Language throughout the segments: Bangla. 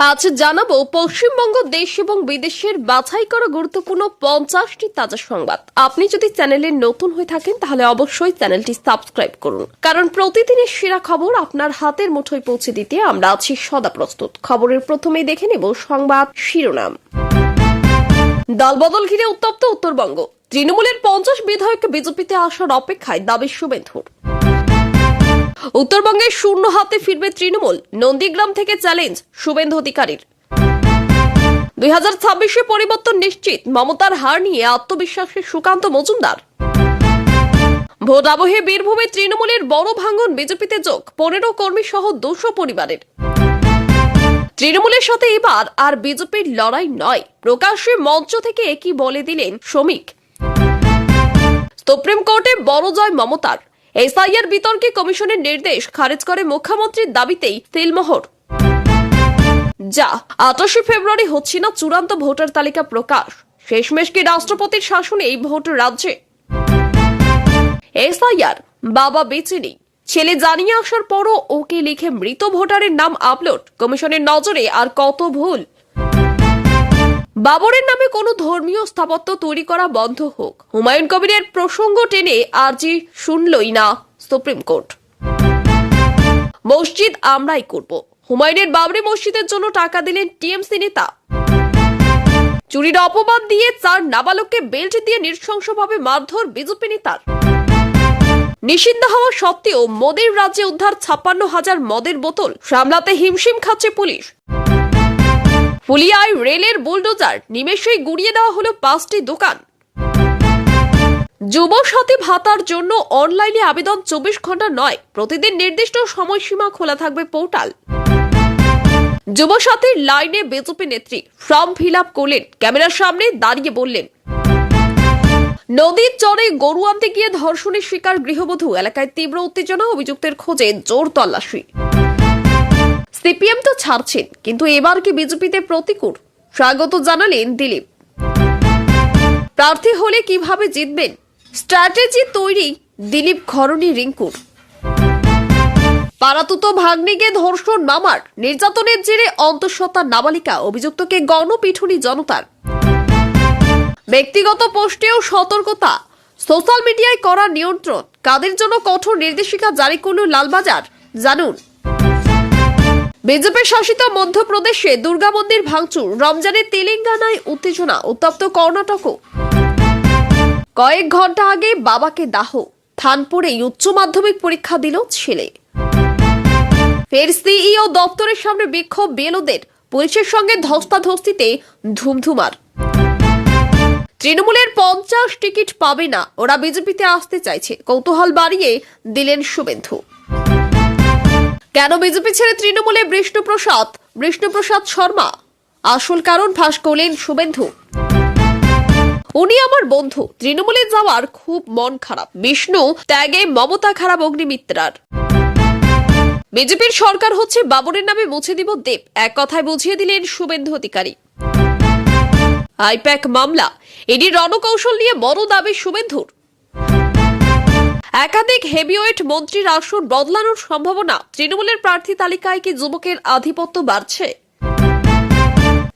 আজ জানাব পশ্চিমবঙ্গ দেশ এবং বিদেশের বাছাই করা গুরুত্বপূর্ণ পঞ্চাশটি তাজা সংবাদ। আপনি যদি চ্যানেলে নতুন হয়ে থাকেন, তাহলে অবশ্যই চ্যানেলটি সাবস্ক্রাইব করুন। কারণ প্রতিদিনের সেরা খবর আপনার হাতের মুঠোয় পৌঁছে দিতে আমরা আছি সদা প্রস্তুত। খবরের প্রথমেই দেখে নেব সংবাদ শিরোনাম। দলবদল ঘিরে উত্তপ্ত উত্তরবঙ্গ। তৃণমূলের পঞ্চাশ বিধায়ক বিজেপিতে আসার অপেক্ষায় দাবি শুভেন্দুর। উত্তরবঙ্গের শূন্য হাতে ফিরবে তৃণমূল। নন্দীগ্রাম থেকে চ্যালেঞ্জ শুভেন্দু অধিকারীর। দুই হাজার ছাব্বিশে পরিবর্তন নিশ্চিত। মমতার হার নিয়ে আত্মবিশ্বাসের সুকান্ত মজুমদার। ভোট আবহে বীরভূমে তৃণমূলের বড় ভাঙন বিজেপিতে যোগ। পনেরো কর্মী সহ দুশো পরিবারের। তৃণমূলের সাথে এবার আর বিজেপির লড়াই নয়। প্রকাশ্যে মঞ্চ থেকে একই বলে দিলেন শ্রমিক। সুপ্রিম কোর্টে বড় জয় মমতার। এসআইআর বিতর্কে কমিশনের নির্দেশ খারিজ করে মুখ্যমন্ত্রীর দাবিতেই তেলমোহর। যা আঠাশে ফেব্রুয়ারি হচ্ছে না চূড়ান্ত ভোটার তালিকা প্রকাশ। শেষমেশ কি রাষ্ট্রপতির শাসনে এই ভোট রাজ্যে? এসআইআর বাবা বেঁচে নেই ছেলে জানিয়ে আসার পরও ওকে লিখে মৃত ভোটারের নাম আপলোড। কমিশনের নজরে আর কত ভুল? বাবরের নামে কোনো ধর্মীয় স্থাপত্য তৈরি করা বন্ধ হোক। হুমায়ুন কবিরের প্রসঙ্গ টেনে আরজি শুনলই না সুপ্রিম কোর্ট। মসজিদ আমরাই করব। হুমায়ুনের বাবরি মসজিদের জন্য টাকা দিলেন টিএমসি নেতা। চুরির অপবাদ দিয়ে চার নাবালককে বেল্ট দিয়ে নৃশংসভাবে মারধর বিজেপি নেতার। নিষিদ্ধ হওয়া সত্ত্বেও মদের রাজ্যে উদ্ধার ছাপ্পান্ন হাজার মদের বোতল, সামলাতে হিমশিম খাচ্ছে পুলিশ। ফুলিয়ায় রেলের বুলডোজার নিমেষেই গুড়িয়ে দেওয়া হলো পাঁচটি দোকান। যুব সাথী ভাতার জন্য অনলাইনে আবেদন চব্বিশ ঘণ্টা নয়, প্রতিদিন নির্দিষ্ট সময়সীমা খোলা থাকবে পোর্টাল। যুব সাথীর লাইনে বিজেপি নেত্রী ফর্ম ফিল আপ করলেন, ক্যামেরার সামনে দাঁড়িয়ে বললেন, নদীর চরে গরু আনতে গিয়ে ধর্ষণের শিকার গৃহবধূ, এলাকায় তীব্র উত্তেজনা, অভিযুক্তের খোঁজে জোর তল্লাশি। সিপিএম তো ছাড়ছেন, কিন্তু এবার কি বিজেপিতে প্রতিকূল? স্বাগত জানালেন দিলীপ। প্রার্থী হলে কীভাবে জিতবেন? স্ট্র্যাটেজি তৈরি দিলীপ ঘরণী রিঙ্কুর। পারাতুত ভাগ্নিকে ধর্ষণ মামার, নির্যাতনের জেরে অন্তঃসত্ত্বা নাবালিকা অভিযুক্তকে গণপিঠুনি জনতার। ব্যক্তিগত পোস্টেও সতর্কতা, সোশ্যাল মিডিয়ায় করা নিয়ন্ত্রণ, কাদের জন্য কঠোর নির্দেশিকা জারি করল লালবাজার, জানুন। বিজেপি শাসিত মধ্যপ্রদেশে দুর্গা মন্দির ভাঙচুর রমজানে তেলেঙ্গানায় উত্তেজনা, উত্তপ্ত কর্ণাটকও। কয়েক ঘণ্টা আগে বাবাকে দাহ, থানপুরেই উচ্চ মাধ্যমিক পরীক্ষা দিল ছেলে। ফের সিইও দপ্তরের সামনে বিক্ষোভ বেলোদের পুলিশের সঙ্গে ধস্তাধস্তিতে ধুমধুমার। তৃণমূলের পঞ্চাশ টিকিট পাবে না, ওরা বিজেপিতে আসতে চাইছে। কৌতূহল বাড়িয়ে দিলেন শুভেন্দু। কেন বিজেপি ছেড়ে তৃণমূলে বিষ্ণুপ্রসাদ? বিষ্ণুপ্রসাদ শর্মা। আসল কারণ ফাঁস করলেন শুভেন্দু। উনি আমার বন্ধু। তৃণমূলে যাওয়ার খুব মন খারাপ। বিষ্ণু ত্যাগে মমতা খারাপ অগ্নিমিত্রার। বিজেপির সরকার হচ্ছে বাবরের নামে মুছে দিব দেব। এক কথায় বুঝিয়ে দিলেন শুভেন্দু অধিকারী। আইপ্যাক মামলা। এডি রণকৌশল নিয়ে বড় দাবি শুভেন্দুর। একাধিক হেভিওয়েট মন্ত্রীর আসন বদলানোর সম্ভাবনা। তৃণমূলের প্রার্থী তালিকায় কি যুবকের আধিপত্য বাড়ছে?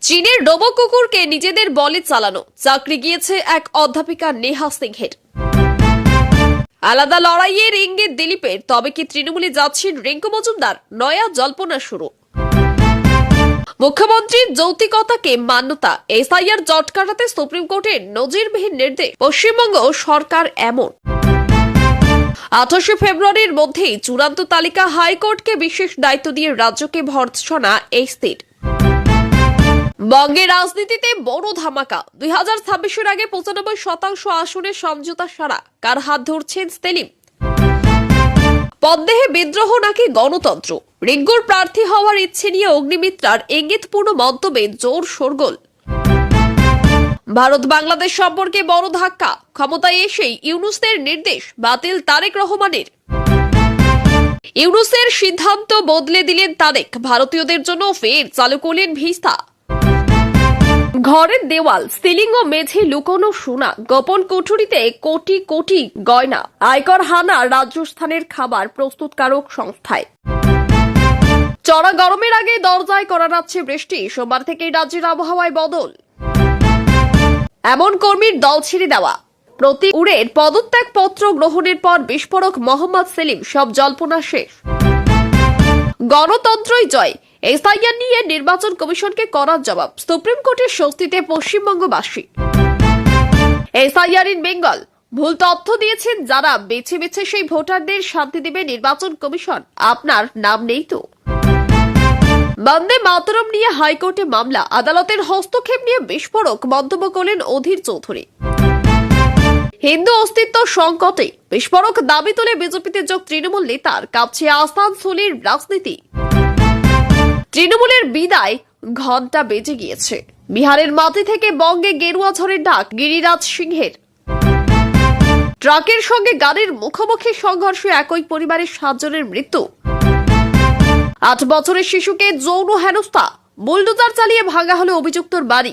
চীনের ডোবো কুকুরকে নিজেদের বলে চালানো। চাকরি গিয়েছে এক অধ্যাপিকা নেহা সিংহের। আলাদা লড়াইয়ের ইঙ্গিত দিলীপের। তবে কি তৃণমূলে যাচ্ছেন রিঙ্কু মজুমদার? নয়া জল্পনা শুরু। মুখ্যমন্ত্রীর যৌতিকতাকে মান্যতা। এসআইআর জট কাটাতে সুপ্রিম কোর্টের নজিরবিহীন নির্দেশ। পশ্চিমবঙ্গ সরকার এমন। আঠাশে ফেব্রুয়ারির মধ্যেই চূড়ান্ত তালিকা হাইকোর্টকে বিশেষ দায়িত্ব দিয়ে রাজ্যকে ভর্ৎসনা এসতির বঙ্গের রাজনীতিতে বড় ধামাকা। দুই হাজার ছাব্বিশের আগে পঁচানব্বই শতাংশ আসনে সমঝোতা সারা। কার হাত ধরছেন সেলিম? পদ্মেহে বিদ্রোহ নাকি গণতন্ত্র? রিঙ্গুর প্রার্থী হওয়ার ইচ্ছে নিয়ে অগ্নিমিত্রার ইঙ্গিতপূর্ণ মন্তব্যে জোর শোরগোল। ভারত বাংলাদেশ সম্পর্কে বড় ধাক্কা। ক্ষমতায় এসেই ইউনুসের নির্দেশ বাতিল তারেক রহমানের। ইউনুসের সিদ্ধান্ত বদলে দিলেন তারেক। ভারতীয়দের জন্য ফের চালু করলেন ভিসা ঘরের দেওয়াল, সিলিং ও মেঝে লুকোনো সোনা, গোপন কুঠুরিতে কোটি কোটি গয়না, আয়কর হানা রাজস্থানের খাবার প্রস্তুতকারক সংস্থায়। চড়া গরমের আগে দরজায় করা যাচ্ছে বৃষ্টি, সোমবার থেকেই রাজ্যের আবহাওয়ায় বদল। এমন কর্মীর দল ছেড়ে দেওয়া। প্রতি উড়ের পদত্যাগ পত্র গ্রহণের পর বিস্ফোরক মোহাম্মদ সেলিম, সব জল্পনা শেষ। গণতন্ত্রই জয়। এসআইআর নিয়ে নির্বাচন কমিশনকে করার জবাব, সুপ্রিম কোর্টের স্বস্তিতে পশ্চিমবঙ্গবাসী। এসআইআর ইন বেঙ্গল, ভুল তথ্য দিয়েছেন যারা, বেছে বেছে সেই ভোটারদের শান্তি দেবে নির্বাচন কমিশন। আপনার নাম নেই তো? বন্দে মাতরম নিয়ে হাইকোর্টে মামলা। আদালতের হস্তক্ষেপ নিয়ে বিস্ফোরক মন্তব্য করলেন অধীর চৌধুরী। হিন্দু অস্তিত্ব সংকটে বিস্ফোরক দাবি তুলে বিজেপিতে যোগ তৃণমূল নেতার। কাছে আসানসোলের রাজনীতি। তৃণমূলের বিদায় ঘণ্টা বেজে গিয়েছে। বিহারের মাটি থেকে বঙ্গে গেরুয়া ঝড়ের ডাক, গিরিরাজ সিংহের। ট্রাকের সঙ্গে গাড়ির মুখোমুখি সংঘর্ষে একই পরিবারের সাতজনের মৃত্যু। আট বছরের শিশুকে যৌন হেনস্থা, বুলডোজার চালিয়ে ভাঙা হলো অভিযুক্তর বাড়ি।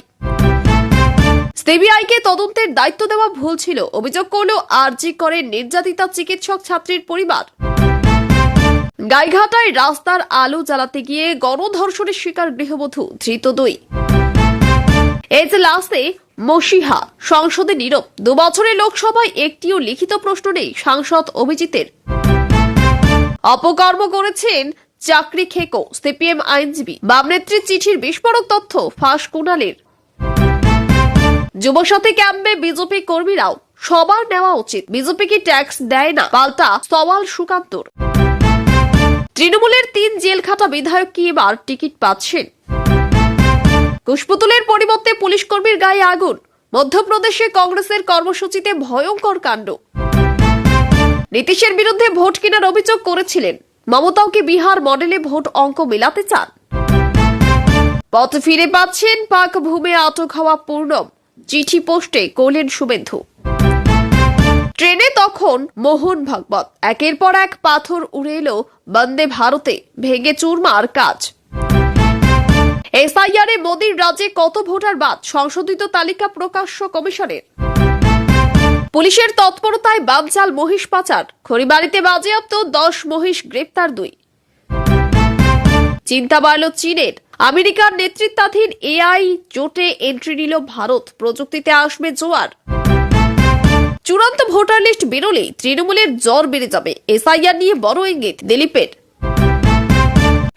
সিবিআইকে তদন্তের দায়িত্ব দেওয়া ভুল ছিল। অভিযোগ করল আরজি করে নির্যাতিতা চিকিৎসক ছাত্রীর পরিবার। গাইঘাটায় রাস্তার আলো জ্বালাতে গিয়ে গণধর্ষণের শিকার গৃহবধূ, ধৃত দুই। এজলাসে মসিহা, সংসদে নীরব। দু বছরের লোকসভায় একটিও লিখিত প্রশ্ন নেই সাংসদ অভিজিতের। অপকর্ম করেছেন চাকরি খেকো, সিপিএম আইনজীবী। বাম নেত্রীর চিঠির বিস্ফোরক তথ্য ফাঁস কুণালের। যুবসাথী ক্যাম্পে বিজেপি কর্মীরাও সবার নেওয়া উচিত। বিজেপি কি ট্যাক্স দেয় না? পাল্টা সওয়াল সুকান্তর। তৃণমূলের তিন জেলখাটা বিধায়ক কি এবার টিকিট পাচ্ছেন? কুশপুতুলের পরিবর্তে পুলিশ কর্মীর গায়ে আগুন। মধ্যপ্রদেশে কংগ্রেসের কর্মসূচিতে ভয়ঙ্কর কাণ্ড। নীতিশের বিরুদ্ধে ভোট কেনার অভিযোগ করেছিলেন মমতাও কি বিহার মডেলে ভোট অঙ্ক মেলাতে চান। পথ ফিরে পাচ্ছেন পাক ভূমে আটক হওয়া পূর্ণম। চিঠি পোস্টে কোলেন শুভেন্দু। ট্রেনে তখন মোহন ভাগবত। একের পর এক পাথর উড়ে এলো বন্দে ভারতে। ভেঙে চুরমার কাজ। এসআইআর মোদীর রাজ্যে কত ভোটার বাদ? সংশোধিত তালিকা প্রকাশ্য কমিশনের। পুলিশের তৎপরতায় বামচাল মহিষ পাচার। খড়িবাড়িতে বাজেয়াপ্ত দশ মহিষ গ্রেপ্তার দুই। চিন্তা বাড়ল চীনের। আমেরিকার নেতৃত্বাধীন এআই জোটে এন্ট্রি নিল ভারত। প্রযুক্তিতে আসবে জোয়ার। চূড়ান্ত ভোটার লিস্ট বেরোলেই তৃণমূলের জ্বর বেড়ে যাবে। এসআইআর নিয়ে বড় ইঙ্গিত, দিলীপের।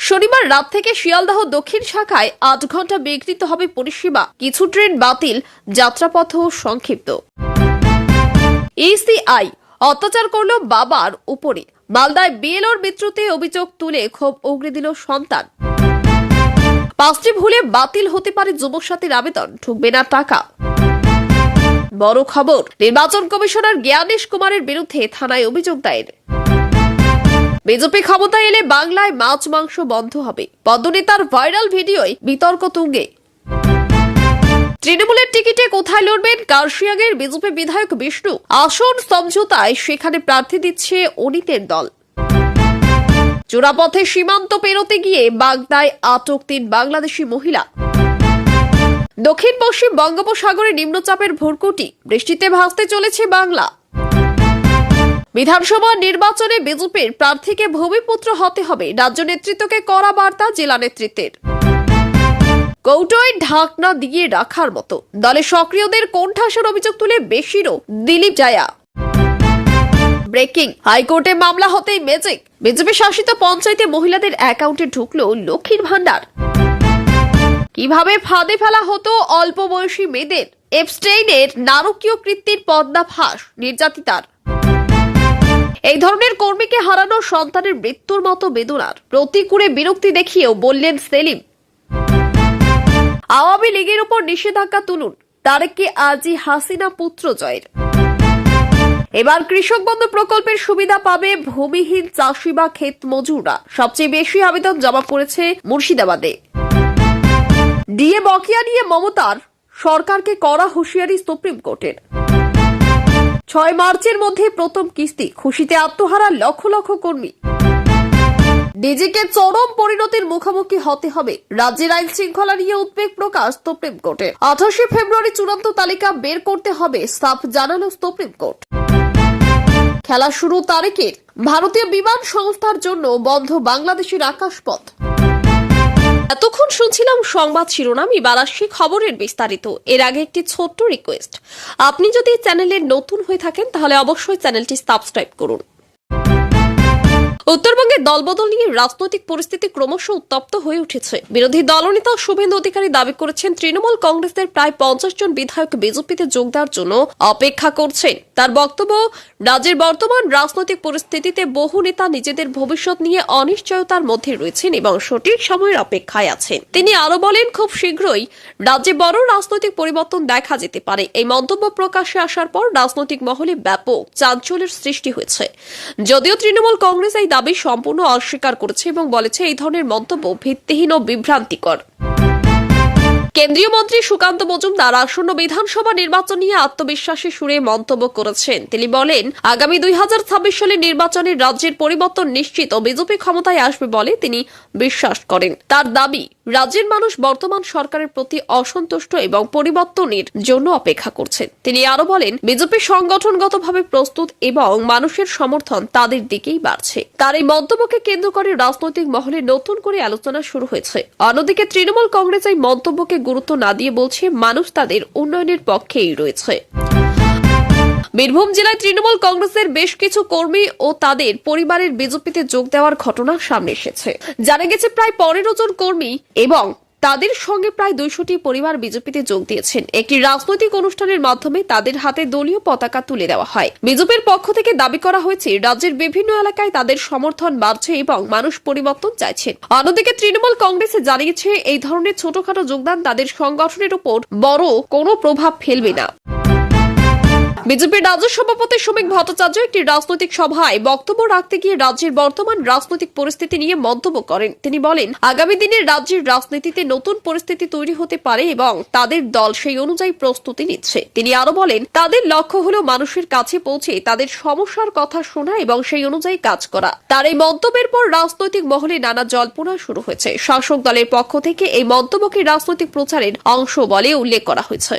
শনিবার রাত থেকে শিয়ালদাহ দক্ষিণ শাখায় আট ঘণ্টা বিঘ্নিত হবে পরিষেবা। কিছু ট্রেন বাতিল যাত্রাপথ সংক্ষিপ্ত। ইসিআই অত্যাচার করল বাবার উপরে। মালদায় বিএলওর মৃত্যুতে অভিযোগ তুলে ক্ষোভ উগড়ে দিল সন্তান। পাঁচটি ভুলে বাতিল হতে পারে যুবসাথীর আবেদন, ঠুকবে না টাকা। বড় খবর, নির্বাচন কমিশনার জ্ঞানেশ কুমারের বিরুদ্ধে থানায় অভিযোগ দায়ের। বিজেপি ক্ষমতায় এলে বাংলায় মাছ মাংস বন্ধ হবে। পদ্মনেতার ভাইরাল ভিডিওয় বিতর্ক তুঙ্গে। তৃণমূলের টিকিটে কোথায় লড়বেন কার্শিয়াগের বিজেপি বিধায়ক বিষ্ণু? আসন সমঝোতায় সেখানে প্রার্থী দিচ্ছে অনিতের দল। চোরাপথে সীমান্ত পেরোতে গিয়ে বাগদায় আটক তিন বাংলাদেশি মহিলা। দক্ষিণ পশ্চিম বঙ্গোপসাগরে নিম্নচাপের ভোরকুটি, বৃষ্টিতে ভাসতে চলেছে বাংলা। বিধানসভা নির্বাচনে বিজেপির প্রার্থীকে ভূমিপুত্র হতে হবে। রাজ্য নেতৃত্বকে করা বার্তা, জেলা নেতৃত্বের। কৌটোয় ঢাকনা দিয়ে রাখার মতো। দলে সক্রিয়দের কোণঠাসার অভিযোগ তুলে বেশিরও দিলীপ জায়া। ব্রেকিং। হাইকোর্টে মামলা হতেই ম্যাজিক বিজেপি শাসিত পঞ্চায়েতে মহিলাদের অ্যাকাউন্টে ঢুকলো লক্ষ্মীর ভান্ডার কীভাবে ফাঁদে ফেলা হতো অল্প বয়সী মেয়েদের? এপস্টেইনের নারকীয় কৃত্তির পদ্মা ফাঁস নির্যাতিতার। এই ধরনের কর্মীকে হারানো সন্তানের মৃত্যুর মতো বেদনার। প্রতিকূলে বিরক্তি দেখিয়েও বললেন সেলিম। আওয়ামী লীগের উপর নিষেধাজ্ঞা তুলুন। তারেককে আজই হাসিনা পুত্র জয়ের। এবার কৃষক বন্ধু প্রকল্পের সুবিধা পাবে ভূমিহীন চাষি বা ক্ষেত মজুররা। সবচেয়ে বেশি আবেদন জমা পড়েছে মুর্শিদাবাদে। ডিএ বকেয়া নিয়ে মমতার সরকারকে করা হুঁশিয়ারি সুপ্রিম কোর্টের। ছয় মার্চের মধ্যে প্রথম কিস্তি, খুশিতে আত্মহারা লক্ষ লক্ষ কর্মী। ডিজিকে চরম পরিণতির মুখোমুখি হতে হবে। রাজ্যের আইন শৃঙ্খলা নিয়ে উদ্বেগ প্রকাশ সুপ্রিম কোর্টে। আঠাশে ফেব্রুয়ারি চূড়ান্ত তালিকা বের করতে হবে সাফ জানালো সুপ্রিম কোর্ট। খেলা শুরু তারিখের। ভারতীয় বিমান সংস্থার জন্য বন্ধ বাংলাদেশের আকাশপথ। এতক্ষণ শুনছিলাম সংবাদ শিরোনাম এবার আসছি খবরের বিস্তারিত। এর আগে একটি ছোট্ট রিকোয়েস্ট আপনি যদি চ্যানেলে নতুন হয়ে থাকেন, তাহলে অবশ্যই চ্যানেলটি সাবস্ক্রাইব করুন। উত্তরবঙ্গে দলবদল নিয়ে রাজনৈতিক পরিস্থিতি ক্রমশ উত্তপ্ত হয়ে উঠেছে। বিরোধী দলনেতা শুভেন্দু অধিকারী দাবি করেছেন, তৃণমূল কংগ্রেসের প্রায় পঞ্চাশ জন বিধায়ক বিজেপিতে যোগ দেওয়ার জন্য অপেক্ষা করছেন। তার বক্তব্য, রাজ্যের বর্তমান রাজনৈতিক পরিস্থিতিতে বহু নেতা নিজেদের ভবিষ্যৎ নিয়ে অনিশ্চয়তার মধ্যে রয়েছেন এবং সঠিক সময়ের অপেক্ষায় আছেন। তিনি আরও বলেন, খুব শীঘ্রই রাজ্যে বড় রাজনৈতিক পরিবর্তন দেখা যেতে পারে। এই মন্তব্য প্রকাশ্যে আসার পর রাজনৈতিক মহলে ব্যাপক চাঞ্চল্যের সৃষ্টি হয়েছে। যদিও তৃণমূল কংগ্রেস এই দাবি সম্পূর্ণ অস্বীকার করেছে এবং বলেছে এই ধরনের মন্তব্য ভিত্তিহীন ও বিভ্রান্তিকর। কেন্দ্রীয় মন্ত্রী সুকান্ত মজুমদার আসন্ন বিধানসভা নির্বাচন নিয়ে আত্মবিশ্বাসী সুরে মন্তব্য করেছেন। তিনি বলেন, আগামী দুই হাজার ছাব্বিশ সালের নির্বাচনে রাজ্যের পরিবর্তন নিশ্চিত ও বিজেপি ক্ষমতায় আসবে বলে তিনি বিশ্বাস করেন। তার দাবি রাজ্যের মানুষ বর্তমান সরকারের প্রতি অসন্তুষ্ট এবং পরিবর্তনের জন্য অপেক্ষা করছেন। তিনি আরও বলেন, বিজেপি সংগঠনগতভাবে প্রস্তুত এবং মানুষের সমর্থন তাদের দিকেই বাড়ছে। তার এই মন্তব্যকে কেন্দ্র করে রাজনৈতিক মহলে নতুন করে আলোচনা শুরু হয়েছে। অন্যদিকে তৃণমূল কংগ্রেস এই মন্তব্যকে গুরুত্ব না দিয়ে বলছে, মানুষ তাদের উন্নয়নের পক্ষেই রয়েছে। বীরভূম জেলায় তৃণমূল কংগ্রেসের বেশ কিছু কর্মী ও তাদের পরিবারের বিজেপিতে যোগ দেওয়ার ঘটনা সামনে এসেছে। জানা গেছে, প্রায় পনেরো জন কর্মী এবং তাদের সঙ্গে প্রায় দুইশোটি পরিবার বিজেপিতে যোগ দিয়েছেন। একটি রাজনৈতিক অনুষ্ঠানের মাধ্যমে তাদের হাতে দলীয় পতাকা তুলে দেওয়া হয়। বিজেপির পক্ষ থেকে দাবি করা হয়েছে, রাজ্যের বিভিন্ন এলাকায় তাদের সমর্থন বাড়ছে এবং মানুষ পরিবর্তন চাইছেন। অন্যদিকে, তৃণমূল কংগ্রেসে জানিয়েছে, এই ধরনের ছোটখাটো যোগদান তাদের সংগঠনের উপর বড় কোনো প্রভাব ফেলবে না। বিজেপির রাজ্য সভাপতি শ্রমিক ভট্টাচার্য একটি রাজনৈতিক সভায় বক্তব্য রাখতে গিয়ে রাজ্যের বর্তমান রাজনৈতিক পরিস্থিতি নিয়ে মন্তব্য করেন। তিনি বলেন, আগামী দিনে রাজ্যের রাজনীতিতে নতুন পরিস্থিতি তৈরি হতে পারে এবং তাদের দল সেই অনুযায়ী প্রস্তুতি নিচ্ছে। তিনি আরও বলেন, তাদের লক্ষ্য হল মানুষের কাছে পৌঁছে তাদের সমস্যার কথা শোনা এবং সেই অনুযায়ী কাজ করা। তার এই মন্তব্যের পর রাজনৈতিক মহলে নানা জল্পনা শুরু হয়েছে। শাসক দলের পক্ষ থেকে এই মন্তব্যকে রাজনৈতিক প্রচারের অংশ বলে উল্লেখ করা হয়েছে।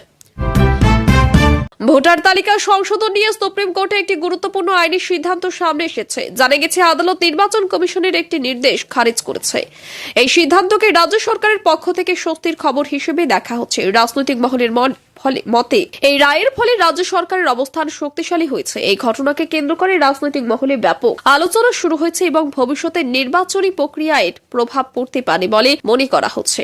ভোটার তালিকা সংশোধন নিয়ে সুপ্রিম কোর্টে একটি গুরুত্বপূর্ণ আইনি সিদ্ধান্ত সামনে এসেছে। জানা গেছে, আদালত নির্বাচন কমিশনের একটি নির্দেশ খারিজ করেছে। এই সিদ্ধান্তকে রাজ্য সরকারের পক্ষ থেকে স্বস্তির খবর হিসেবে দেখা হচ্ছে। রাজনৈতিক মহলের মন ফলে মতে, এই রায়ের ফলে রাজ্য সরকারের অবস্থান শক্তিশালী হয়েছে। এই ঘটনাকে কেন্দ্র করে রাজনৈতিক মহলে ব্যাপক আলোচনা শুরু হয়েছে এবং ভবিষ্যতে নির্বাচনী প্রক্রিয়ায় প্রভাব পড়তে পারে বলে মনে করা হচ্ছে।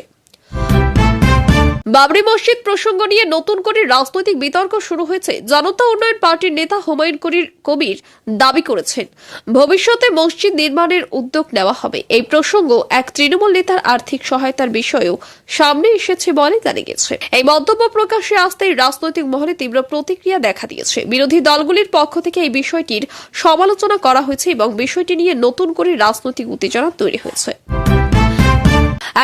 বাবরি মসজিদ প্রসঙ্গ নিয়ে নতুন করে রাজনৈতিক বিতর্ক শুরু হয়েছে। জনতা উন্নয়ন পার্টির নেতা হুমায়ুন করির কবির দাবি করেছেন, ভবিষ্যতে মসজিদ নির্মাণের উদ্যোগ নেওয়া হবে। এই প্রসঙ্গ এক তৃণমূল নেতার আর্থিক সহায়তার বিষয়েও সামনে এসেছে বলে জানা গেছে। এই মন্তব্য প্রকাশে আসতেই রাজনৈতিক মহলে তীব্র প্রতিক্রিয়া দেখা দিয়েছে। বিরোধী দলগুলির পক্ষ থেকে এই বিষয়টির সমালোচনা করা হয়েছে এবং বিষয়টি নিয়ে নতুন করে রাজনৈতিক উত্তেজনা তৈরি হয়েছে।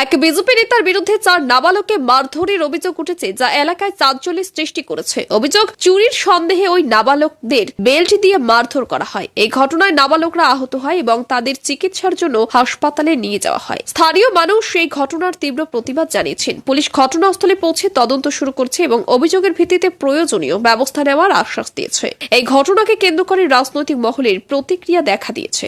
এক বিজেপি নেতার বিরুদ্ধে চার নাবালককে মারধরের অভিযোগ উঠেছে যা এলাকায় চাঞ্চল্যের সৃষ্টি করেছে। অভিযোগ, চুরির সন্দেহে ওই নাবালকদের বেল্ট দিয়ে মারধর করা হয়। এই ঘটনায় নাবালকরা আহত হয় এবং তাদের চিকিৎসার জন্য হাসপাতালে নিয়ে যাওয়া হয়। স্থানীয় মানুষ এই ঘটনার তীব্র প্রতিবাদ জানিয়েছেন। পুলিশ ঘটনাস্থলে পৌঁছে তদন্ত শুরু করছে এবং অভিযোগের ভিত্তিতে প্রয়োজনীয় ব্যবস্থা নেওয়ার আশ্বাস দিয়েছে। এই ঘটনাকে কেন্দ্র করে রাজনৈতিক মহলের প্রতিক্রিয়া দেখা দিয়েছে।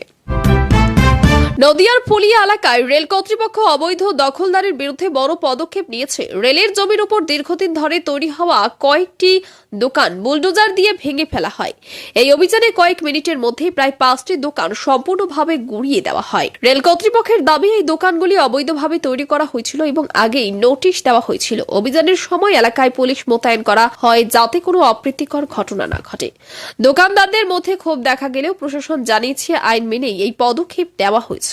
নদিয়ার ফুলিয়া এলাকায় রেল কর্তৃপক্ষ অবৈধ দখলদারের বিরুদ্ধে বড় পদক্ষেপ নিয়েছে। রেলের জমির উপর দীর্ঘদিন ধরে তৈরি হওয়া কয়েকটি দোকান বুলডোজার দিয়ে ভেঙে ফেলা হয়। এই অভিযানে কয়েক মিনিটের মধ্যেই প্রায় পাঁচটি দোকান সম্পূর্ণভাবে গুড়িয়ে দেওয়া হয়। রেল কর্তৃপক্ষের দাবি, এই দোকানগুলি অবৈধভাবে তৈরি করা হয়েছিল এবং আগেই নোটিশ দেওয়া হয়েছিল। অভিযানের সময় এলাকায় পুলিশ মোতায়েন করা হয় যাতে কোনো অপ্রীতিকর ঘটনা না ঘটে। দোকানদারদের মধ্যে ক্ষোভ দেখা গেলেও প্রশাসন জানিয়েছে আইন মেনেই এই পদক্ষেপ দেওয়া হয়েছে।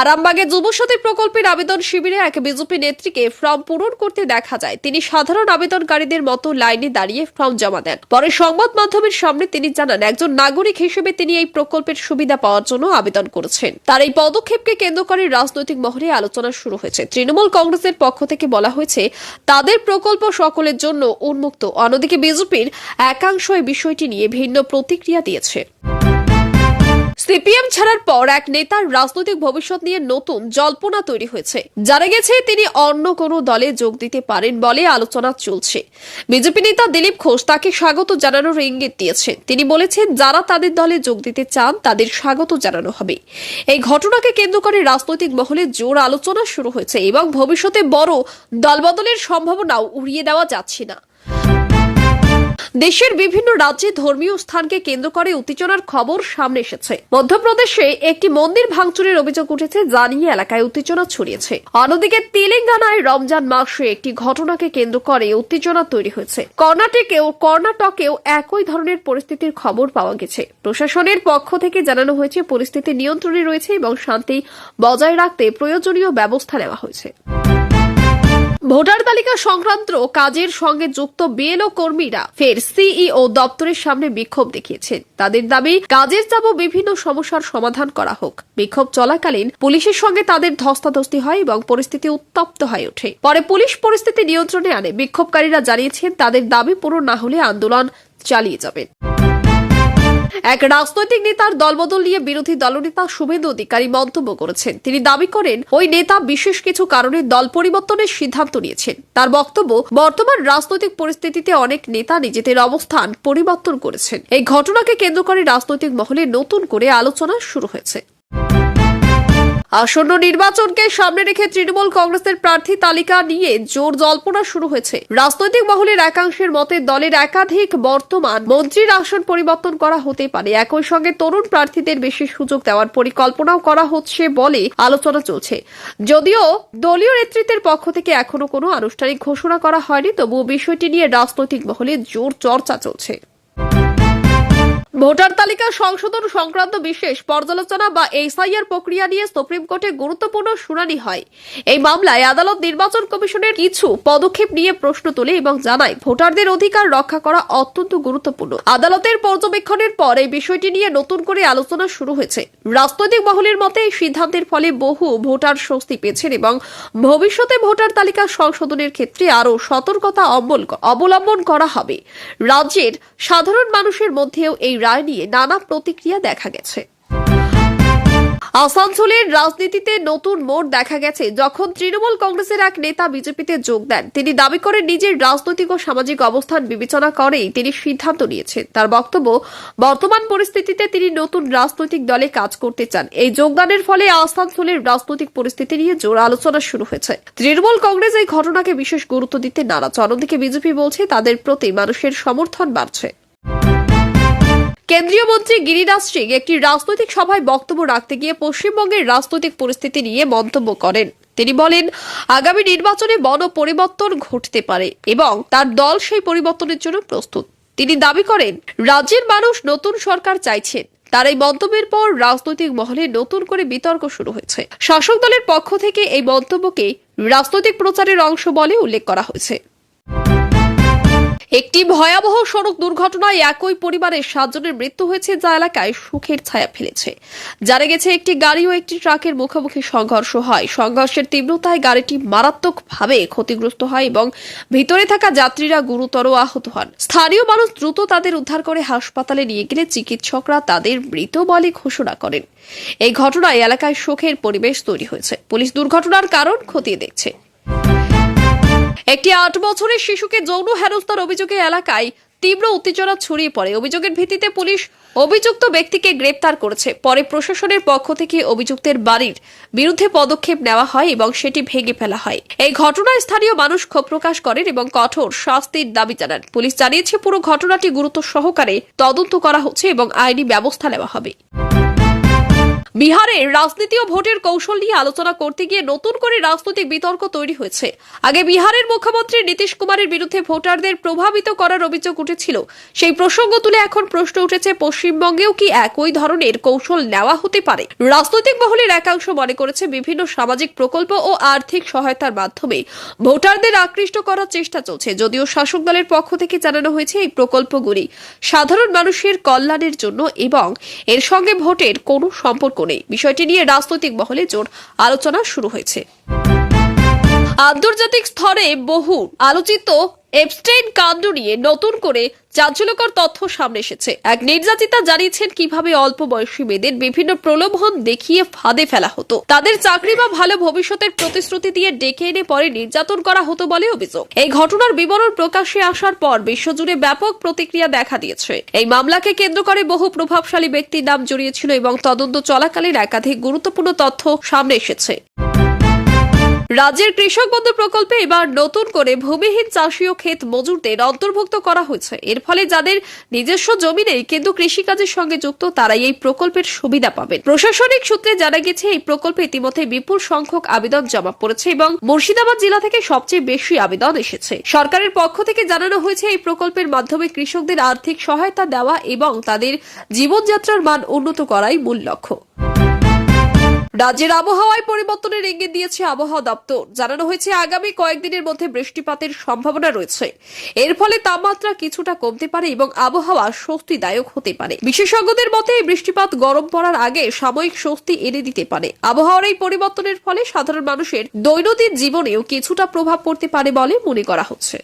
আরামবাগে যুবসাথী প্রকল্পের আবেদন শিবিরে এক বিজেপি নেত্রীকে ফর্ম পূরণ করতে দেখা যায়। তিনি সাধারণ আবেদনকারীদের মতো লাইনে দাঁড়িয়ে ফর্ম জমা দেন। পরে সংবাদ মাধ্যমের সামনে তিনি জানান, একজন নাগরিক হিসেবে তিনি এই প্রকল্পের সুবিধা পাওয়ার জন্য আবেদন করেছেন। তার এই পদক্ষেপকে কেন্দ্র করে রাজনৈতিক মহলে আলোচনা শুরু হয়েছে। তৃণমূল কংগ্রেসের পক্ষ থেকে বলা হয়েছে, তাদের প্রকল্প সকলের জন্য উন্মুক্ত। অন্যদিকে বিজেপির একাংশ এই বিষয়টি নিয়ে ভিন্ন প্রতিক্রিয়া দিয়েছে। সিপিএম ছাড়ার পর এক নেতার রাজনৈতিক ভবিষ্যৎ নিয়ে নতুন জল্পনা তৈরি হয়েছে। জানা গেছে, তিনি অন্য কোনো দলে যোগ দিতে পারেন বলে আলোচনা চলছে। বিজেপি নেতা দিলীপ ঘোষ তাকে স্বাগত জানানোর ইঙ্গিত দিয়েছেন তিনি বলেছেন, যারা তাদের দলে যোগ দিতে চান, তাদের স্বাগত জানানো হবে। এই ঘটনাকে কেন্দ্র করে রাজনৈতিক মহলে জোর আলোচনা শুরু হয়েছে এবং ভবিষ্যতে বড় দলবদলের সম্ভাবনাও উড়িয়ে দেওয়া যাচ্ছে না। দেশের বিভিন্ন রাজ্যে ধর্মীয় স্থানকে কেন্দ্র করে উত্তেজনার খবর সামনে এসেছে। মধ্যপ্রদেশে একটি মন্দির ভাঙচুরের অভিযোগ উঠেছে, যা নিয়ে এলাকায় উত্তেজনা ছড়িয়েছে। অন্যদিকে তেলেঙ্গানায় রমজান মাসে একটি ঘটনাকে কেন্দ্র করে উত্তেজনা তৈরি হয়েছে। কর্ণাটকেও কর্ণাটকেও একই ধরনের পরিস্থিতির খবর পাওয়া গেছে। প্রশাসনের পক্ষ থেকে জানানো হয়েছে, পরিস্থিতি নিয়ন্ত্রণে রয়েছে এবং শান্তি বজায় রাখতে প্রয়োজনীয় ব্যবস্থা নেওয়া হয়েছে। ভোটার তালিকা সংক্রান্ত কাজের সঙ্গে যুক্ত বিএলও কর্মীরা ফের সিইও দপ্তরের সামনে বিক্ষোভ দেখিয়েছেন। তাদের দাবি, কাজের চাপ বিভিন্ন সমস্যার সমাধান করা হোক। বিক্ষোভ চলাকালীন পুলিশের সঙ্গে তাদের ধস্তাধস্তি হয় এবং পরিস্থিতি উত্তপ্ত হয়ে ওঠে। পরে পুলিশ পরিস্থিতি নিয়ন্ত্রণে আনে। বিক্ষোভকারীরা জানিয়েছেন, তাদের দাবি পূরণ না হলে আন্দোলন চালিয়ে যাবেন। এক রাজনৈতিক নেতার দলবদল নিয়ে বিরোধী দলনেতা শুভেন্দু অধিকারী মন্তব্য করেছেন। তিনি দাবি করেন, ওই নেতা বিশেষ কিছু কারণে দল পরিবর্তনের সিদ্ধান্ত নিয়েছেন। তার বক্তব্য, বর্তমান রাজনৈতিক পরিস্থিতিতে অনেক নেতা নিজেদের অবস্থান পরিবর্তন করেছেন। এই ঘটনাকে কেন্দ্র করে রাজনৈতিক মহলে নতুন করে আলোচনা শুরু হয়েছে। আসন্ন নির্বাচনকে সামনে রেখে তৃণমূল কংগ্রেসের প্রার্থী তালিকা নিয়ে জোর জল্পনা শুরু হয়েছে। রাজনৈতিক মহলের একাংশের মতে দলের একাধিক বর্তমান মন্ত্রীর আসন পরিবর্তন করা হতে পারে। একই সঙ্গে তরুণ প্রার্থীদের বেশি সুযোগ দেওয়ার পরিকল্পনাও করা হচ্ছে বলে আলোচনা চলছে। যদিও দলীয় নেতৃত্বের পক্ষ থেকে এখনও কোনো আনুষ্ঠানিক ঘোষণা করা হয়নি, তবুও বিষয়টি নিয়ে রাজনৈতিক মহলে জোর চর্চা চলছে। ভোটার তালিকা সংশোধন সংক্রান্ত বিশেষ পর্যালোচনা বা এসআইআর প্রক্রিয়া নিয়ে সুপ্রিম কোর্টে গুরুত্বপূর্ণ শুনানি হয়। এই মামলায় আদালত নির্বাচন কমিশনের কিছু পদক্ষেপ নিয়ে প্রশ্ন তোলে এবং জানায়, ভোটারদের অধিকার রক্ষা করা অত্যন্ত গুরুত্বপূর্ণ। আদালতের পর্যবেক্ষণের পর এই বিষয়টি নিয়ে নতুন করে আলোচনা শুরু হয়েছে। রাজনৈতিক মহলের মতে, এই সিদ্ধান্তের ফলে বহু ভোটার স্বস্তি পেয়েছেন এবং ভবিষ্যতে ভোটার তালিকা সংশোধনের ক্ষেত্রে আরও সতর্কতা অবল- অবলম্বন করা হবে। রাজ্যের সাধারণ মানুষের মধ্যেও এই রায় নিয়ে নানা প্রতিক্রিয়া দেখা গেছে। আসানসোলের রাজনীতিতে নতুন মোড় দেখা গেছে। যখন তৃণমূল কংগ্রেসের এক নেতা বিজেপিতে যোগ দেন, তিনি দাবি করেন নিজের রাজনৈতিক ও সামাজিক অবস্থান বিবেচনা করেই তিনি সিদ্ধান্ত নিয়েছেন। তার বক্তব্য, বর্তমান পরিস্থিতিতে তিনি নতুন রাজনৈতিক দলে কাজ করতে চান। এই যোগদানের ফলে আসানসোলের রাজনৈতিক পরিস্থিতি নিয়ে জোর আলোচনা শুরু হয়েছে। তৃণমূল কংগ্রেস এই ঘটনাকে বিশেষ গুরুত্ব দিতে নারাজ। অন্যদিকে বিজেপি বলছে, তাদের প্রতি মানুষের সমর্থন বাড়ছে। কেন্দ্রীয় মন্ত্রী গিরিরাজ সিং একটি রাজনৈতিক সভায় বক্তব্য রাখতে গিয়ে পশ্চিমবঙ্গের রাজনৈতিক পরিস্থিতি নিয়ে মন্তব্য করেন। তিনি বলেন, আগামী নির্বাচনে বড় পরিবর্তন ঘটতে পারে এবং তার দল সেই পরিবর্তনের জন্য প্রস্তুত। তিনি দাবি করেন, রাজ্যের মানুষ নতুন সরকার চাইছেন। তার এই মন্তব্যের পর রাজনৈতিক মহলে নতুন করে বিতর্ক শুরু হয়েছে। শাসক দলের পক্ষ থেকে এই মন্তব্যকে রাজনৈতিক প্রচারের অংশ বলে উল্লেখ করা হয়েছে। একটি ভয়াবহ সড়ক দুর্ঘটনায় একই পরিবারের সাতজনের মৃত্যু হয়েছে যা এলাকায় সুখের ছায়া ফেলেছে। জানা গেছে, একটি গাড়ি ও একটি ট্রাকের মুখোমুখি সংঘর্ষ হয়। সংঘর্ষের তীব্রতায় গাড়িটি মারাত্মকভাবে ক্ষতিগ্রস্ত হয় এবং ভিতরে থাকা যাত্রীরা গুরুতর আহত হন। স্থানীয় মানুষ দ্রুত তাদের উদ্ধার করে হাসপাতালে নিয়ে গেলে চিকিৎসকরা তাদের মৃত বলে ঘোষণা করেন। এই ঘটনায় এলাকায় শোকের পরিবেশ তৈরি হয়েছে। পুলিশ দুর্ঘটনার কারণ খতিয়ে দেখছে। একটি আট বছরের শিশুকে যৌন হেনস্থার অভিযোগে এলাকায় তীব্র উত্তেজনা ছড়িয়ে পড়ে। অভিযোগের ভিত্তিতে পুলিশ অভিযুক্ত ব্যক্তিকে গ্রেপ্তার করেছে। পরে প্রশাসনের পক্ষ থেকে অভিযুক্তের বাড়ির বিরুদ্ধে পদক্ষেপ নেওয়া হয় এবং সেটি ভেঙে ফেলা হয়। এই ঘটনায় স্থানীয় মানুষ ক্ষোভ প্রকাশ করেন এবং কঠোর শাস্তির দাবি জানান। পুলিশ জানিয়েছে, পুরো ঘটনাটি গুরুত্ব সহকারে তদন্ত করা হচ্ছে এবং আইনি ব্যবস্থা নেওয়া হবে। বিহারের রাজনীতি ও ভোটের কৌশল নিয়ে আলোচনা করতে গিয়ে নতুন করে রাজনৈতিক বিতর্ক তৈরি হয়েছে। আগে বিহারের মুখ্যমন্ত্রী নীতিশ কুমারের বিরুদ্ধে ভোটারদের প্রভাবিত করার অভিযোগ উঠেছিল। সেই প্রসঙ্গ তুলে এখন প্রশ্ন উঠেছে, পশ্চিমবঙ্গেও কি একই ধরনের কৌশল নেওয়া হতে পারে? রাজনৈতিক মহলের একাংশ মনে করেছে, বিভিন্ন সামাজিক প্রকল্প ও আর্থিক সহায়তার মাধ্যমে ভোটারদের আকৃষ্ট করার চেষ্টা চলছে। যদিও শাসক দলের পক্ষ থেকে জানানো হয়েছে, এই প্রকল্পগুলি সাধারণ মানুষের কল্যাণের জন্য এবং এর সঙ্গে ভোটের কোনো সম্পর্ক নেই। বিষয়টি নিয়ে রাজনৈতিক মহলে জোর আলোচনা শুরু হয়েছে। আন্তর্জাতিক স্তরে বহু আলোচিত এপস্টেইন কাণ্ড নিয়ে নতুন করে চাঞ্চল্যকর তথ্য সামনে এসেছে। এক নির্যাতিতা জানিয়েছেন কীভাবে অল্প বয়সী মেয়েদের বিভিন্ন প্রলোভন দেখিয়ে ফাঁদে ফেলা হতো। তাদের চাকরি বা ভালো ভবিষ্যতের প্রতিশ্রুতি দিয়ে ডেকে এনে পরে নির্যাতন করা হতো বলে অভিযোগ। এই ঘটনার বিবরণ প্রকাশ্যে আসার পর বিশ্বজুড়ে ব্যাপক প্রতিক্রিয়া দেখা দিয়েছে। এই মামলাকে কেন্দ্র করে বহু প্রভাবশালী ব্যক্তির নাম জড়িয়েছিল এবং তদন্ত চলাকালীন একাধিক গুরুত্বপূর্ণ তথ্য সামনে এসেছে। রাজ্যের কৃষক বন্ধু প্রকল্পে এবার নতুন করে ভূমিহীন চাষী ও ক্ষেত মজুরদের অন্তর্ভুক্ত করা হয়েছে। এর ফলে যাদের নিজস্ব জমি নেই, কিন্তু কৃষিকাজের সঙ্গে যুক্ত, তারাই এই প্রকল্পের সুবিধা পাবেন। প্রশাসনিক সূত্রে জানা গেছে, এই প্রকল্পে ইতিমধ্যে বিপুল সংখ্যক আবেদন জমা পড়েছে এবং মুর্শিদাবাদ জেলা থেকে সবচেয়ে বেশি আবেদন এসেছে। সরকারের পক্ষ থেকে জানানো হয়েছে, এই প্রকল্পের মাধ্যমে কৃষকদের আর্থিক সহায়তা দেওয়া এবং তাদের জীবনযাত্রার মান উন্নত করাই মূল লক্ষ্য। রাজ্যের আবহাওয়ায় পরিবর্তনের ইঙ্গিত দিয়েছে আবহাওয়া দপ্তর। জানানো হয়েছে, আগামী কয়েকদিনের মধ্যে বৃষ্টিপাতের সম্ভাবনা রয়েছে। এর ফলে তাপমাত্রা কিছুটা কমতে পারে এবং আবহাওয়া স্বস্তিদায়ক হতে পারে। বিশেষজ্ঞদের মতে, এই বৃষ্টিপাত গরম পড়ার আগে সাময়িক স্বস্তি এনে দিতে পারে। আবহাওয়ার এই পরিবর্তনের ফলে সাধারণ মানুষের দৈনন্দিন জীবনেও কিছুটা প্রভাব পড়তে পারে বলে মনে করা হচ্ছে।